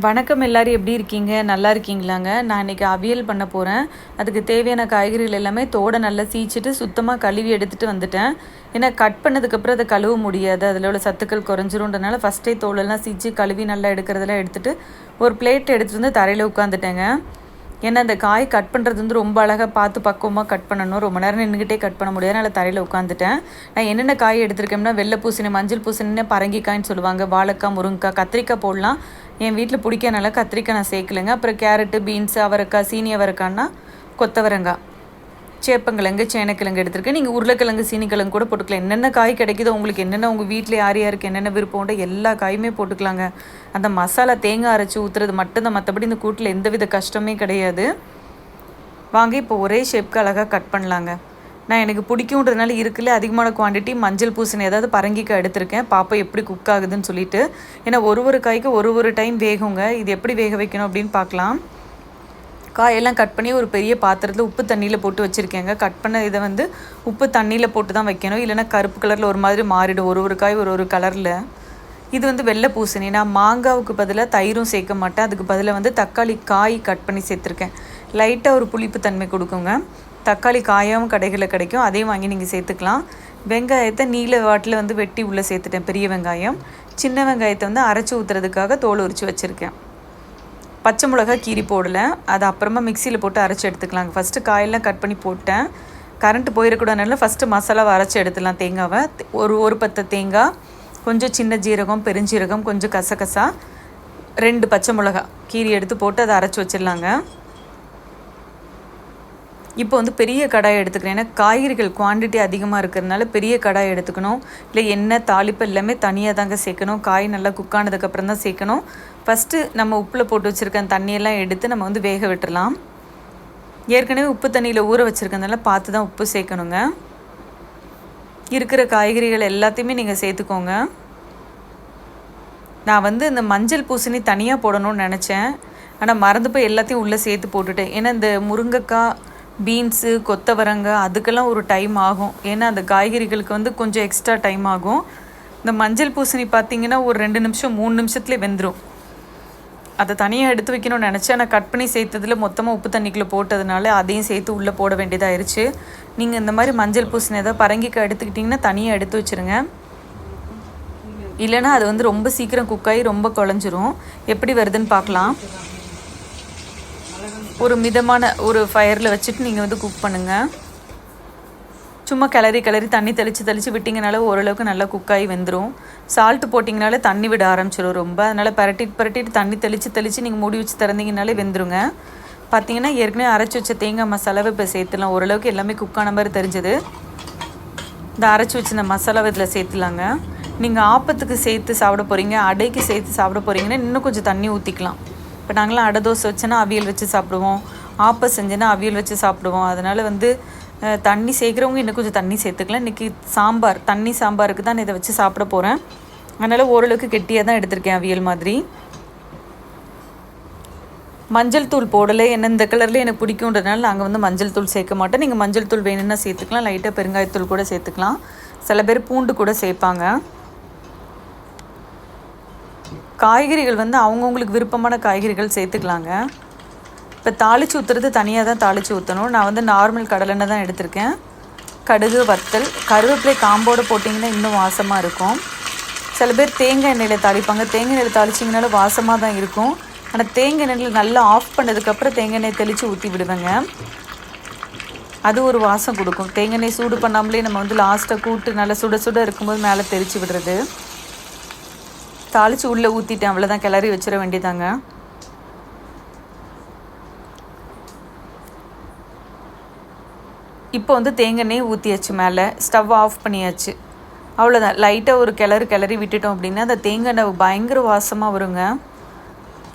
வணக்கம் எல்லாரும் எப்படி இருக்கீங்க? நல்லா இருக்கீங்களாங்க? நான் இன்றைக்கி அவியல் பண்ண போகிறேன் அதுக்கு தேவையான காய்கறிகள் எல்லாமே தோடை நல்லா சீச்சிட்டு சுத்தமாக கழுவி எடுத்துகிட்டு வந்துட்டேன். ஏன்னா கட் பண்ணதுக்கப்புறம் அதை கழுவ முடியாது. அதில் உள்ள சத்துக்கள் குறைஞ்சிரும்ன்றனால ஃபஸ்ட்டே தோலெல்லாம் சீச்சு கழுவி நல்லா எடுக்கிறதெல்லாம் எடுத்துகிட்டு ஒரு பிளேட் எடுத்துகிட்டு வந்து தரையில் உட்காந்துட்டேங்க ஏன்னா அந்த காய் கட் பண்ணுறது வந்து ரொம்ப அழகாக பார்த்து பக்குவமாக கட் பண்ணணும். ரொம்ப நேரம் நின்றுக்கிட்டே கட் பண்ண முடியாது. அதனால் தரையில் உட்காந்துட்டேன் நான் என்னென்ன காய் எடுத்திருக்கேன்னா வெள்ளை பூசணி மஞ்சள் பூசணின்னு பரங்கிக்காய்ன்னு சொல்லுவாங்க. வாழைக்காய் முருங்கைக்காய் கத்திரிக்காய் போடலாம். என் வீட்டில் பிடிக்கனால கத்திரிக்காய் நான் சேர்க்கலைங்க. அப்புறம் கேரட்டு பீன்ஸு அவரைக்காய் சீனி அவரைக்காய்னா கொத்தவரங்காய். சேப்பங்கிழங்கு சேனக்கிழங்கு எடுத்திருக்கேன். நீங்கள் உருளைக்கிழங்கு சீனிக்கிழங்கு கூட போட்டுக்கலாம். என்னென்ன காய் கிடைக்குதோ உங்களுக்கு என்னென்ன உங்கள் வீட்டில் யார் யாருக்கு என்னென்ன விருப்பம் உண்டோ எல்லா காயுமே போட்டுக்கலாங்க. அந்த மசாலா தேங்காய் அரைச்சி ஊற்றுறது மட்டும்தான். மற்றபடி இந்த கூட்டில் எந்தவித கஷ்டமே கிடையாது. வாங்க இப்போ ஒரே ஷேப்க்கு அழகாக கட் பண்ணலாங்க. நான் எனக்கு பிடிக்குன்றதுனால இருக்குல்ல அதிகமான குவான்டிட்டி மஞ்சள் பூசணி ஏதாவது பரங்கிக்காய் எடுத்திருக்கேன். பாப்பா எப்படி குக் ஆகுதுன்னு சொல்லிட்டு. ஏன்னா ஒரு ஒரு காய்க்கு ஒரு ஒரு டைம் வேகுங்க. இது எப்படி வேக வைக்கணும் அப்படின்னு பார்க்கலாம். காயெல்லாம் கட் பண்ணி ஒரு பெரிய பாத்திரத்தில் உப்பு தண்ணியில் போட்டு வச்சுருக்கேங்க. கட் பண்ண இதை வந்து உப்பு தண்ணியில் போட்டு தான் வைக்கணும். இல்லைன்னா கருப்பு கலரில் ஒரு மாதிரி மாறிடும். ஒரு ஒரு காய் ஒரு ஒரு கலரில். இது வந்து வெள்ளை பூசணி. நான் மாங்காவுக்கு பதிலாக தயிரும் சேர்க்க மாட்டேன். அதுக்கு பதிலாக வந்து தக்காளி காய் கட் பண்ணி சேர்த்துருக்கேன். லைட்டாக ஒரு புளிப்பு தன்மை கொடுக்குங்க. தக்காளி காயாகவும் கடைகளில் கிடைக்கும். அதையும் வாங்கி நீங்கள் சேர்த்துக்கலாம். வெங்காயத்தை நீல வாட்டில் வந்து வெட்டி உள்ளே சேர்த்துட்டேன். பெரிய வெங்காயம். சின்ன வெங்காயத்தை வந்து அரைச்சி ஊற்றுறதுக்காக தோல் உரித்து வச்சுருக்கேன். பச்சை மிளகா கீரி போடலை. அது அப்புறமா மிக்சியில் போட்டு அரைச்சி எடுத்துக்கலாங்க. ஃபஸ்ட்டு காயெல்லாம் கட் பண்ணி போட்டேன். கரண்ட் போயிடக்கூடாதுனால ஃபஸ்ட்டு மசாலாவை அரைச்சி எடுத்துடலாம் தேங்காவை. ஒரு ஒரு பத்து தேங்காய் கொஞ்சம் சின்ன ஜீரகம் பெருஞ்சீரகம் கொஞ்சம் கசகசா ரெண்டு பச்சை மிளகா கீரி எடுத்து போட்டு அதை அரைச்சி வச்சிடலாங்க. இப்போ வந்து பெரிய கடாய் எடுத்துக்கிறேன். ஏன்னா காய்கறிகள் குவான்டிட்டி அதிகமாக இருக்கிறதுனால பெரிய கடாய் எடுத்துக்கணும். இல்லை எண்ணெய் தாளிப்பு எல்லாமே தனியாக தாங்க சேர்க்கணும். காய் நல்லா குக் ஆனதுக்கப்புறம் தான் சேர்க்கணும். ஃபஸ்ட்டு நம்ம உப்பில் போட்டு வச்சுருக்க தண்ணியெல்லாம் எடுத்து நம்ம வந்து வேக விட்டுடலாம் ஏற்கனவே உப்பு தண்ணியில் ஊற வச்சுருக்கனால பார்த்து தான் உப்பு சேர்க்கணுங்க. இருக்கிற காய்கறிகள் எல்லாத்தையுமே நீங்கள் சேர்த்துக்கோங்க. நான் வந்து இந்த மஞ்சள் பூசணி தனியாக போடணும்னு நினச்சேன். ஆனால் மறந்து போய் எல்லாத்தையும் உள்ளே சேர்த்து போட்டுட்டேன். ஏன்னா இந்த முருங்கைக்காய் பீன்ஸு கொத்தவரங்காய் அதுக்கெல்லாம் ஒரு டைம் ஆகும். ஏன்னா அந்த காய்கறிகளுக்கு வந்து கொஞ்சம் எக்ஸ்ட்ரா டைம் ஆகும். இந்த மஞ்சள் பூசணி பார்த்தீங்கன்னா ஒரு ரெண்டு நிமிஷம் மூணு நிமிஷத்துலேயே வெந்துடும் அதை தனியாக எடுத்து வைக்கணும்னு நினச்சேன். நான் கட் பண்ணி சேர்த்ததில் மொத்தமாக உப்பு தண்ணிக்குள்ளே போட்டதுனால அதையும் சேர்த்து உள்ளே போட வேண்டியதாயிருச்சு. நீங்கள் இந்த மாதிரி மஞ்சள் பூசணி ஏதாவது பரங்கிக்காய் எடுத்துக்கிட்டிங்கன்னா தனியாக எடுத்து வச்சுருங்க. இல்லைன்னா அது வந்து ரொம்ப சீக்கிரம் குக்காகி ரொம்ப குழஞ்சிரும். எப்படி வருதுன்னு பார்க்கலாம். ஒரு மிதமான ஒரு ஃபயரில் வச்சுட்டு நீங்கள் வந்து குக் பண்ணுங்கள் சும்மா கிளறி கிளறி தண்ணி தெளித்து தெளித்து விட்டிங்கனால ஓரளவுக்கு நல்லா குக்காகி வெந்துடும் சால்ட்டு போட்டிங்கனாலே தண்ணி விட ஆரம்பிச்சிடும் ரொம்ப. அதனால் பரட்டிட்டு பரட்டிட்டு தண்ணி தெளித்து தெளித்து நீங்கள் மூடி வச்சு திறந்தீங்கனாலே வெந்துருங்க. பார்த்தீங்கன்னா ஏற்கனவே அரைச்சி வச்ச தேங்காய் மசாலாவை இப்போ சேர்த்துலாம் ஓரளவுக்கு எல்லாமே குக்கான மாதிரி தெரிஞ்சது. இந்த அரைச்சி வச்ச மசாலாவை இதில் சேர்த்துலாங்க. நீங்கள் ஆப்பத்துக்கு சேர்த்து சாப்பிட போகிறீங்க அடைக்கு சேர்த்து சாப்பிட போகிறீங்கன்னா இன்னும் கொஞ்சம் தண்ணி ஊற்றிக்கலாம் இப்போ நாங்களாம் அடை தோசை வச்சோன்னா அவியல் வச்சு சாப்பிடுவோம். ஆப்பை செஞ்சேன்னா அவியல் வச்சு சாப்பிடுவோம். அதனால் வந்து தண்ணி சேர்க்குறவங்க இன்னும் கொஞ்சம் தண்ணி சேர்த்துக்கலாம். இன்றைக்கி சாம்பார் தண்ணி சாம்பாருக்கு தான் இதை வச்சு சாப்பிட போகிறேன் அதனால் ஓரளவுக்கு கெட்டியாக தான் எடுத்திருக்கேன் அவியல் மாதிரி. மஞ்சள் தூள் போடலை. என்ன இந்த கலரில் எனக்கு பிடிக்குன்றதுனால நாங்கள் வந்து மஞ்சள் தூள் சேர்க்க மாட்டோம் நீங்கள் மஞ்சள் தூள் வேணும்னா சேர்த்துக்கலாம். லைட்டாக பெருங்காயத்தூள் கூட சேர்த்துக்கலாம். சில பேர் பூண்டு கூட சேர்ப்பாங்க. காய்கறிகள் வந்து அவங்கவுங்களுக்கு விருப்பமான காய்கறிகள் சேர்த்துக்கலாங்க. இப்போ தாளித்து ஊற்றுறது தனியாக தான் தாளித்து ஊற்றணும் நான் வந்து நார்மல் கடலெண்ணெய் தான் எடுத்திருக்கேன். கடுகு வத்தல் கருவேப்பிலை காம்போடு போட்டிங்கன்னா இன்னும் வாசமாக இருக்கும். சில பேர் தேங்காய் எண்ணெயில் தாளிப்பாங்க. தேங்காய் எண்ணெயில் தாளிச்சிங்கனாலும் வாசமாக தான் இருக்கும். ஆனால் தேங்காய் எண்ணெயில் நல்லா ஆஃப் பண்ணதுக்கப்புறம் தேங்காய் எண்ணெய் தெளித்து ஊற்றி விடுவேங்க. அது ஒரு வாசம் கொடுக்கும். தேங்காய் எண்ணெய் சூடு பண்ணாமலே நம்ம வந்து லாஸ்ட்டாக கூட்டு நல்லா சுட சுட இருக்கும்போது மேலே தெரித்து விடுறது. தாளித்து உள்ளே ஊற்றிட்டேன் அவ்வளோதான் கிளறி வச்சிட வேண்டியதாங்க. இப்போ வந்து தேங்காய் ஊற்றியாச்சு மேலே. ஸ்டவ் ஆஃப் பண்ணியாச்சு. அவ்வளோதான் லைட்டாக ஒரு கிளறு கிளறி விட்டுட்டோம் அப்படின்னா அந்த தேங்காய் எண்ணெய் பயங்கர வாசமாக வருங்க.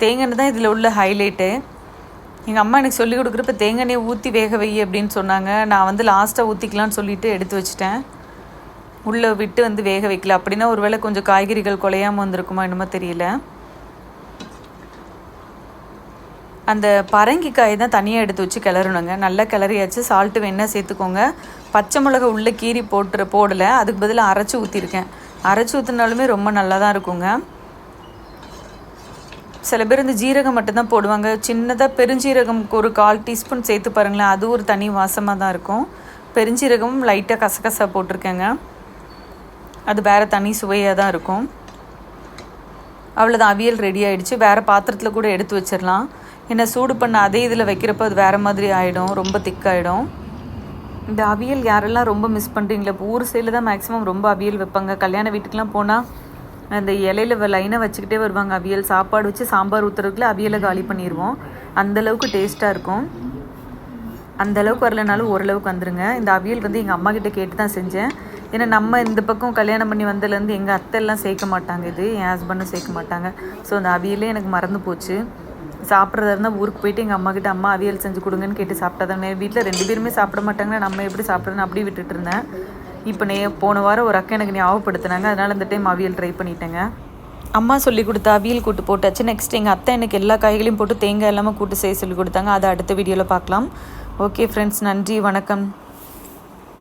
தேங்காய் தான் இதில் உள்ள ஹைலைட்டு எங்கள் அம்மா எனக்கு சொல்லி கொடுக்குறப்ப தேங்காய் ஊற்றி வேக வை அப்படின்னு சொன்னாங்க. நான் வந்து லாஸ்ட்டாக ஊற்றிக்கலான்னு சொல்லிவிட்டு எடுத்து வச்சிட்டேன். உள்ளே விட்டு வந்து வேக வைக்கல. அப்படின்னா ஒருவேளை கொஞ்சம் காய்கறிகள் குலையாமல் வந்திருக்குமா என்னமோ தெரியல. அந்த பரங்கிக்காய் தான் தனியாக எடுத்து வச்சு கிளறணுங்க. நல்லா கிளறியாச்சு. சால்ட்டு வேணால் சேர்த்துக்கோங்க. பச்சை மிளகா உள்ளே கீரி போட்டு போடலை. அதுக்கு பதிலாக அரைச்சி ஊற்றிருக்கேன் அரைச்சி ஊற்றினாலுமே ரொம்ப நல்லா தான் இருக்குங்க. சில பேர் இந்த ஜீரகம் மட்டும்தான் போடுவாங்க. சின்னதாக பெருஞ்சீரகம் ஒரு கால் டீஸ்பூன் சேர்த்து பாருங்களேன். அது ஒரு தனி வாசமாக தான் இருக்கும். பெருஞ்சீரகமும் லைட்டாக கசகசா போட்டிருக்கேங்க. அது வேறு தனி சுவையாக தான் இருக்கும். அவ்வளோதான் அவியல் ரெடி ஆகிடுச்சு வேறு பாத்திரத்தில் கூட எடுத்து வச்சிடலாம் ஏன்னா சூடு பண்ண அதே இதில் வைக்கிறப்ப அது வேறு மாதிரி ஆகிடும் ரொம்ப திக்காகிடும் இந்த அவியல் யாரெல்லாம் ரொம்ப மிஸ் பண்ணுறீங்களா இப்போ ஊர் சைடில் தான் மேக்ஸிமம் ரொம்ப அவியல் வைப்பாங்க. கல்யாண வீட்டுக்கெலாம் போனால் அந்த இலையில லைனாக வச்சுக்கிட்டே வருவாங்க அவியல். சாப்பாடு வச்சு சாம்பார் ஊற்றுறதுக்குள்ள அவியலை காலி பண்ணிடுவோம் அந்தளவுக்கு டேஸ்ட்டாக இருக்கும். அந்த அளவுக்கு வரலனாலும் ஓரளவுக்கு வந்துருங்க. இந்த அவியல் வந்து எங்கள் அம்மா கிட்டே கேட்டு தான் செஞ்சேன். ஏன்னா நம்ம இந்த பக்கம் கல்யாணம் பண்ணி வந்ததுலேருந்து எங்கள் அத்தையெல்லாம் சேர்க்க மாட்டாங்க இது என் ஹஸ்பண்டும் சேர்க்க மாட்டாங்க. ஸோ அந்த அவியலே எனக்கு மறந்து போச்சு. சாப்பிட்றதா இருந்தால் ஊருக்கு போயிட்டு எங்கள் அம்மா கிட்ட அம்மா அவியல் செஞ்சு கொடுங்கன்னு கேட்டு சாப்பிட்டா தானே வீட்டில் ரெண்டு பேருமே சாப்பிட மாட்டாங்கன்னா நம்ம எப்படி சாப்பிட்றதுன்னு அப்படியே விட்டுட்டு இருந்தேன். இப்போ நே போன வாரம் ஒரு அக்கா எனக்கு ஞாபகப்படுத்தினாங்க. அதனால் இந்த டைம் அவியல் ட்ரை பண்ணிட்டேங்க. அம்மா சொல்லி கொடுத்த அவியல் கூட்டு போட்டாச்சு. நெக்ஸ்ட் எங்கள் அத்தை எனக்கு எல்லா காய்களையும் போட்டு தேங்காய் இல்லாமல் கூட்டு செய்ய சொல்லி கொடுத்தாங்க. அதை அடுத்த வீடியோவில் பார்க்கலாம். ஓகே ஃப்ரெண்ட்ஸ் நன்றி வணக்கம்.